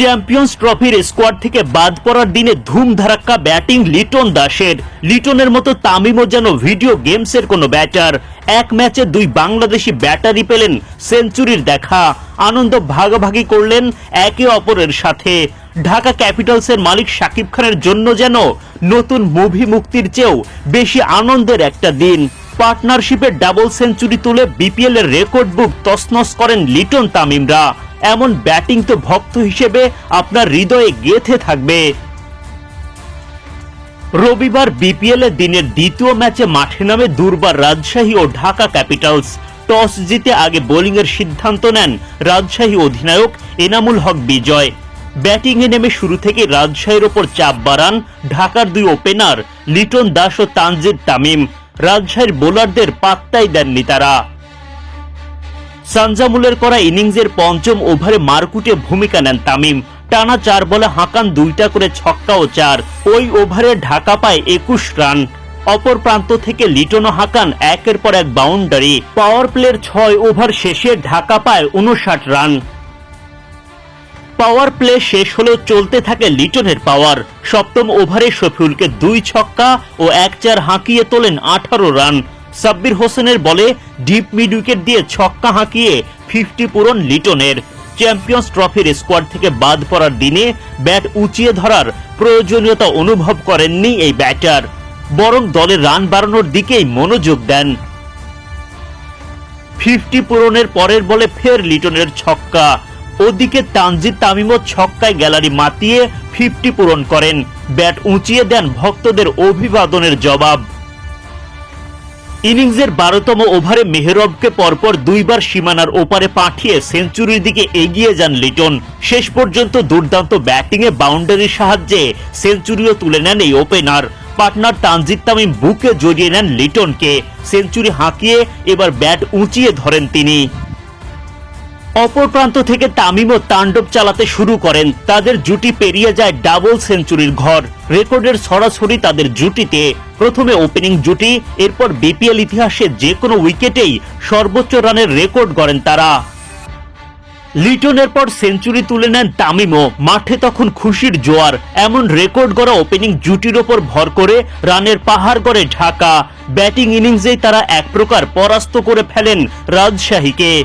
Champions ট্রফির squad থেকে বাদ পড়ার দিনে ধুমধারাক্কা ব্যাটিং লিটন দাসের। লিটনের মতো তামিমও যেন ভিডিও গেমসের কোনো ব্যাটার এক ম্যাচে দুই বাংলাদেশি ব্যাটারি পেলেন সেঞ্চুরির দেখা। আনন্দ ভাগাভাগি করলেন একে অপরের সাথে। ঢাকা ক্যাপিটালসের মালিক শাকিব খানের জন্য যেন নতুন মুভি মুক্তির চেয়েও বেশি আনন্দের একটা দিন। পার্টনারশিপের ডাবল সেঞ্চুরি তুলে বিপিএল এর রেকর্ড বুক তছনছ করেন লিটন তামিমরা। এমন ব্যাটিং তো ভক্ত হিসেবে আপনার হৃদয়ে গেথে থাকবে। রবিবার বিপিএল এর দিনের দ্বিতীয় ম্যাচে মাঠে নামে দুর্বার রাজশাহী ও ঢাকা ক্যাপিটালস। টস জিতে আগে বোলিং এর সিদ্ধান্ত নেন রাজশাহী অধিনায়ক এনামুল হক বিজয়। ব্যাটিংয়ে নেমে শুরু থেকে রাজশাহীর ওপর চাপ বাড়ান ঢাকার দুই ওপেনার লিটন দাস ও তানজিদ তামিম। রাজশাহীর বোলারদের পাত্তাই দেননি তারা। সানজামুলের করা ইনিংসের পঞ্চম ওভারে মারকুটে ভূমিকা নেন তামিম। টানা চার বলে হাঁকান দুইটা করে ছক্কা ও চার। ওই ওভারে ঢাকা পায় একুশ রান। অপর প্রান্ত থেকে লিটনও হাঁকান একের পর এক বাউন্ডারি। পাওয়ার প্লের ছয় ওভার শেষে ঢাকা পায় উনষাট রান। পাওয়ার প্লে শেষ হলেও চলতে থাকে লিটনের পাওয়ার। সপ্তম ওভারে শফিউলকে দুই ছক্কা ও এক চার হাঁকিয়ে তোলেন আঠারো রান। সাব্বির হোসেনের বলে ডিপ মিড উইকেট দিয়ে ছক্কা হাঁকিয়ে ফিফটি পূরণ লিটনের। চ্যাম্পিয়ন্স ট্রফির স্কোয়াড থেকে বাদ পড়ার দিনে ব্যাট উঁচিয়ে ধরার প্রয়োজনীয়তা অনুভব করেননি এই ব্যাটার, বরং দলের রান বাড়ানোর দিকেই মনোযোগ দেন। ফিফটি পূরণের পরের বলে ফের লিটনের ছক্কা। ওদিকে তানজিদ তামিমও ছক্কায় গ্যালারি মাতিয়ে ফিফটি পূরণ করেন। ব্যাট উঁচিয়ে দেন ভক্তদের অভিবাদনের জবাব। ইনিংসের বারোতম ওভারে মেহরবকে পরপর দুইবার সীমানার ওপারে পাঠিয়ে সেঞ্চুরির দিকে এগিয়ে যান লিটন। শেষ পর্যন্ত দুর্দান্ত ব্যাটিংয়ে বাউন্ডারির সাহায্যে সেঞ্চুরিও তুলে নেন এই ওপেনার। পার্টনার তানজিদ তামিম বুকে জড়িয়ে নেন লিটনকে। সেঞ্চুরি হাঁকিয়ে এবার ব্যাট উঁচিয়ে ধরেন তিনি। অপর প্রান্ত থেকে তামিমও তাণ্ডব চালাতে শুরু করেন। তাদের জুটি পেরিয়ে যায় ডাবল সেঞ্চুরির ঘর। রেকর্ডের সরাসরি তাদের জুটিতে প্রথমে ওপেনিং জুটি, এরপর বিপিএল ইতিহাসে যে কোনো উইকেটেই সর্বোচ্চ রানের রেকর্ড গড়েন তারা। লিটনের পর সেঞ্চুরি তুলে নেন তামিমও মাঠে তখন খুশির জোয়ার। এমন রেকর্ড গড়া ওপেনিং জুটির ওপর ভর করে রানের পাহাড় গড়ে ঢাকা। ব্যাটিং ইনিংসেই তারা এক প্রকার পরাস্ত করে ফেলেন রাজশাহীকে।